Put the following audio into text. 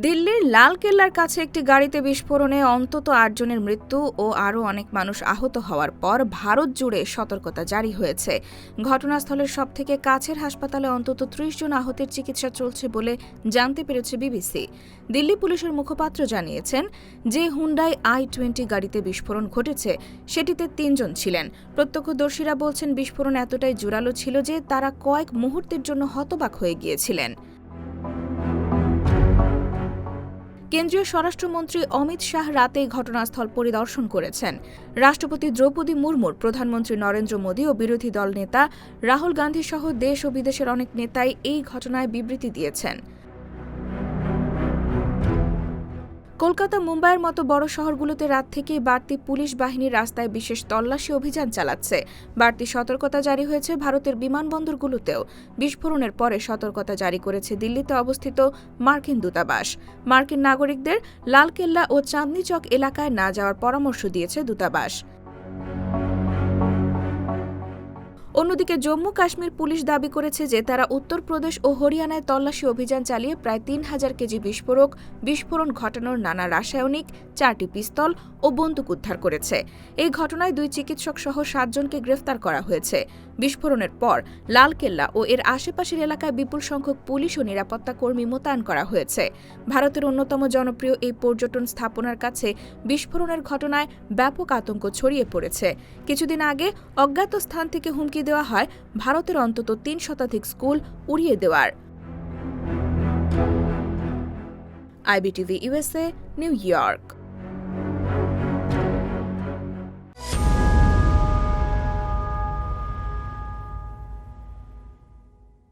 দিল্লির লালকেল্লার কাছে একটি গাড়িতে বিস্ফোরণে অন্তত আটজনের মৃত্যু ও আরও অনেক মানুষ আহত হওয়ার পর ভারত জুড়ে সতর্কতা জারি হয়েছে। ঘটনাস্থলের সবথেকে কাছের হাসপাতালে অন্তত ত্রিশ জন আহতের চিকিৎসা চলছে বলে জানতে পেরেছে বিবিসি। দিল্লি পুলিশের মুখপাত্র জানিয়েছেন যে হুন্ডাই আই টোয়েন্টি গাড়িতে বিস্ফোরণ ঘটেছে, সেটিতে তিনজন ছিলেন। প্রত্যক্ষদর্শীরা বলছেন বিস্ফোরণ এতটাই জোরালো ছিল যে তারা কয়েক মুহূর্তের জন্য হতবাক হয়ে গিয়েছিলেন। কেন্দ্রীয় স্বরাষ্ট্রমন্ত্রী অমিত শাহ রাতে ঘটনাস্থল পরিদর্শন করেছেন। রাষ্ট্রপতি দ্রৌপদী মুর্মুর, প্রধানমন্ত্রী নরেন্দ্র মোদী ও বিরোধী দল নেতা রাহুল গান্ধী সহ দেশ ও বিদেশের অনেক নেতাই এই ঘটনায় বিবৃতি দিয়েছেন। কলকাতা, মুম্বাইয়ের মতো বড় শহরগুলোতে রাত থেকেই বাড়তি পুলিশ বাহিনী রাস্তায় বিশেষ তল্লাশি অভিযান চালাচ্ছে। বাড়তি সতর্কতা জারি হয়েছে ভারতের বিমানবন্দরগুলোতেও। বিস্ফোরণের পরে সতর্কতা জারি করেছে দিল্লিতে অবস্থিত মার্কিন দূতাবাস। মার্কিন নাগরিকদের লালকেল্লা ও চাঁদনি চক এলাকায় না যাওয়ার পরামর্শ দিয়েছে দূতাবাস। অন্যদিকে জম্মু কাশ্মীর পুলিশ দাবি করেছে যে তারা উত্তরপ্রদেশ ও হরিয়ানায় তল্লাশি অভিযান চালিয়ে প্রায় তিন হাজার কেজি বিস্ফোরক, বিস্ফোরণ ঘটানোর নানা রাসায়নিক, চারটি পিস্তল ও বন্দুক উদ্ধার করেছে। এই ঘটনায় দুই চিকিৎসক সহ সাতজনকে গ্রেফতার করা হয়েছে। বিস্ফোরণের পর লালকেল্লা ও এর আশেপাশের এলাকায় বিপুল সংখ্যক পুলিশ ও নিরাপত্তা কর্মী মোতায়েন করা হয়েছে। ভারতের অন্যতম জনপ্রিয় এই পর্যটন স্থাপনার কাছে বিস্ফোরণের ঘটনায় ব্যাপক আতঙ্ক ছড়িয়ে পড়েছে। কিছুদিন আগে অজ্ঞাত স্থান থেকে হুমকি দেওয়া হয় ভারতের অন্তত তিন শতাধিক স্কুল উড়িয়ে দেওয়ার। IBTV USA New York.